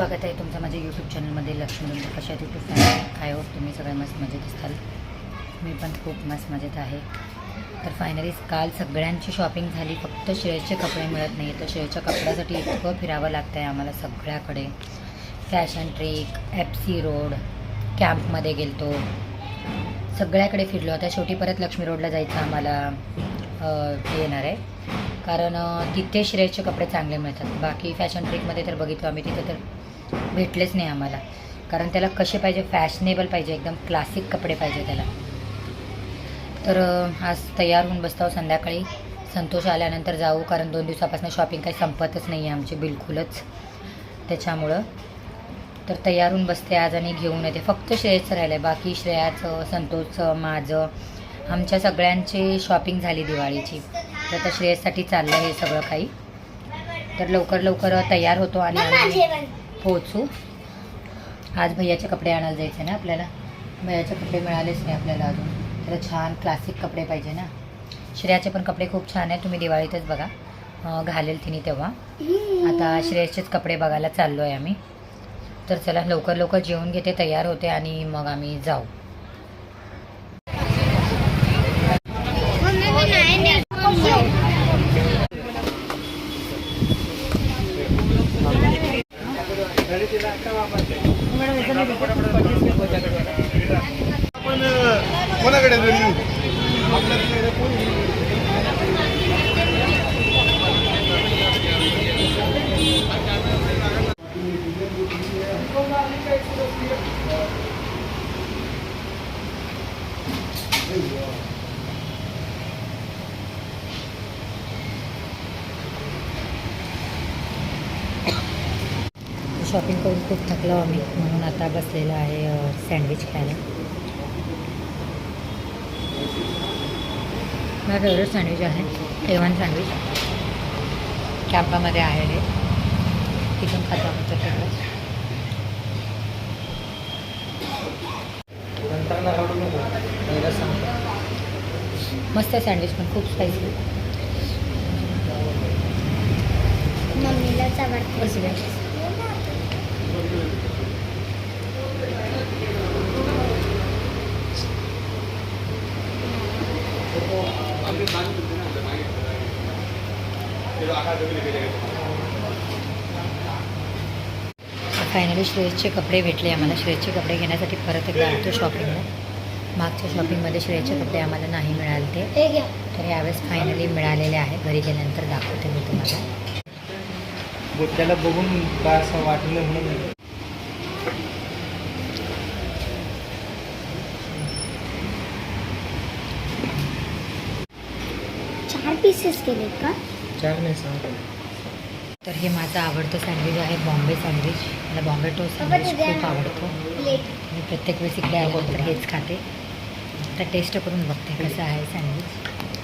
स्वागत आहे तुमचं माझ्या यूट्यूब चॅनलमध्ये लक्ष्मी कशा यूट्यूब फॅमिली काय होत तुम्ही सगळे मस्त मजेत असाल मी पण खूप मस्त मजेत आहे. तर फायनली काल सगळ्यांची शॉपिंग झाली. फक्त श्रेयसचे कपडे मिळत नाही तर श्रेयसच्या कपड्यासाठी इतकं फिरावं लागतं आहे आम्हाला सगळ्याकडे. फॅशन ट्रिक एफ सी रोड कॅम्पमध्ये गेलतो. सगळ्याकडे फिरलो. आता शेवटी परत लक्ष्मी रोडला जायचं आम्हाला येणार आहे. कारण तिथे श्रेयचे कपडे चांगले मिळतात. बाकी फॅशन ट्रीकमध्ये तर बघितलो आम्ही तिथे तर भेटलेच नाही आम्हाला. कारण त्याला कसे पाहिजे फॅशनेबल पाहिजे एकदम क्लासिक कपडे पाहिजे त्याला. तर आज तयार होऊन बसतो संध्याकाळी. संतोष आल्यानंतर जाऊ कारण दोन दिवसापासून शॉपिंग काही संपतच नाही आहे आमची बिलकुलच. त्याच्यामुळं. तर तयार होऊन बसते आज आणि घेऊन येते. फक्त श्रेयसचं राहिलं आहे बाकी श्रेयाचं संतोषचं माझं आमच्या सगळ्यांची शॉपिंग झाली दिवाळीची. तर आता श्रेयससाठी चाललं आहे हे सगळं काही. तर लवकर लवकर तयार होतो आणि पोचू आज भैयाचे कपडे आणायला जायचे ना आपल्याला. भैयाचे कपडे मिळालेच नाही आपल्याला अजून. त्याला छान क्लासिक कपडे पाहिजे ना. श्रेयाचे पण कपडे खूप छान आहे तुम्ही दिवाळीतच बघा. घालेल तिने तेव्हा. आता श्रेयाचेच कपडे बघायला चाललो आहे आम्ही. तर चला लवकर लवकर जेवून घेते तयार होते आणि मग आम्ही जाऊ पण कोणाकडे शॉपिंग करून खूप थकलो आम्ही म्हणून आता बसलेलं आहे सँडविच खायला. माझा फेवरेट सँडविच आहे. केवन सँडविच कॅम्पामध्ये आहे हे तिथून खातो आम्ही चटकन मस्त आहे सँडविच पण खूप स्पायसी मम्मीलाच आवडते. फायनली श्रेयसचे कपडे भेटले आम्हाला. श्रेयसचे कपडे घेण्यासाठी परत एकदा आलतो शॉपिंगला मागच्या शॉपिंगमध्ये श्रेयसचे कपडे आम्हाला नाही मिळाले ते घ्या. तर यावेळेस फायनली मिळालेले आहे. घरी गेल्यानंतर दाखवते मी तुम्हाला. त्याला बघून काय असं वाटलं म्हणून. पीसेस केलेत का? चार नाही सांगतो तर हे माझं आवडतं सँडविच आहे बॉम्बे सँडविच मला बॉम्बे टोस्ट सँडविच खूप आवडतो. प्लेट मी प्रत्येक वेळेस इकडे आल्यानंतर हेच खाते. तर टेस्ट करून बघते कसं आहे सँडविच